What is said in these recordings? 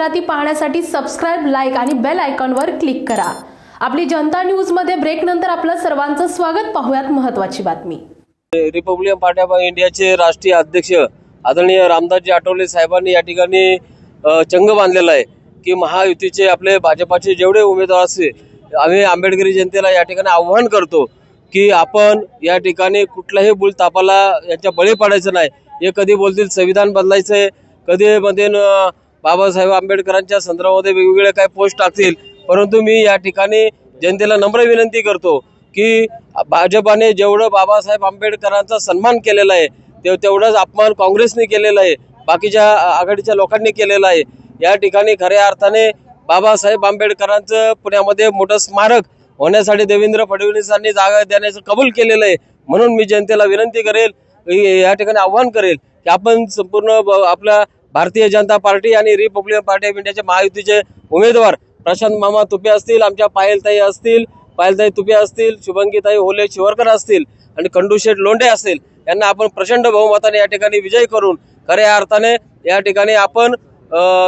जाहिराती पाहण्यासाठी subscribe like आणि बेल आयकॉनवर क्लिक करा. आपली जनता न्यूजमध्ये ब्रेक नंतर आपलं सर्वांचं स्वागत. पाहूयात महत्त्वाची बातमी. रिपब्लिकन पार्टी ऑफ इंडियाचे राष्ट्रीय अध्यक्ष आदरणीय रामदासजी आठवले साहेबांनी या ठिकाणी चंग बांधलेला आहे की महायुतीचे आपले भाजपाचे जेवढे उमेदवार असतील आम्ही आंबेडकरी जनतेला या ठिकाणी आव्हान करतो की आपण या ठिकाणी कुठलाही बुल तापाला यांच्या बळी पडायचं नाही. हे कधी बोलतील संविधान बदलायचं आहे कधी मध्ये न- बाबासाहेब आंबेडकरांच्या संदर्भामध्ये वेगवेगळे काही पोस्ट टाकतील. परंतु मी या ठिकाणी जनतेला नम्र विनंती करतो की भाजपाने जेवढं बाबासाहेब आंबेडकरांचा सन्मान केलेला आहे ते तेवढाच अपमान काँग्रेसने केलेला आहे बाकीच्या आघाडीच्या लोकांनी केलेला आहे. या ठिकाणी खऱ्या अर्थाने बाबासाहेब आंबेडकरांचं पुण्यामध्ये मोठं स्मारक होण्यासाठी देवेंद्र फडणवीसांनी जागा देण्याचं कबूल केलेलं आहे. म्हणून मी जनतेला विनंती करेल या ठिकाणी आव्हान करेल की आपण संपूर्ण ब- आपल्या भारतीय जनता पार्टी आणि रिपब्लिकन पार्टी ऑफ इंडियाचे महायुतीचे उमेदवार प्रशांत मामा तुपे असतील आमच्या पायलताई असतील पायलताई तुपे असतील शुभंगीताई होले शिवरकर असतील आणि खंडूशेठ लोंढे असतील यांना आपण प्रचंड बहुमताने या ठिकाणी विजय करून खऱ्या अर्थाने या ठिकाणी आपण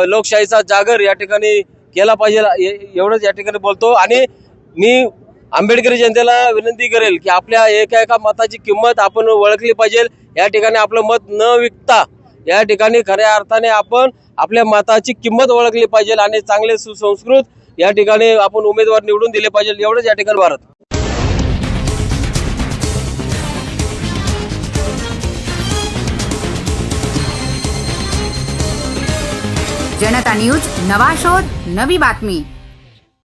लोकशाहीचा जागर या ठिकाणी केला पाहिजे ए- एवढंच या ठिकाणी बोलतो. आणि मी आंबेडकरी जनतेला विनंती करेल की आपल्या एका एका मताची किंमत आपण ओळखली पाहिजे या ठिकाणी आपलं मत न विकता या ठिकाणी खऱ्या अर्थाने आपण आपल्या मताची किंमत ओळखली पाहिजे आणि चांगले सुसंस्कृत या ठिकाणी आपण उमेदवार निवडून दिले पाहिजे. एवढंच या ठिकाणी भारत. जनता न्यूज नवा शोध नवी बातमी.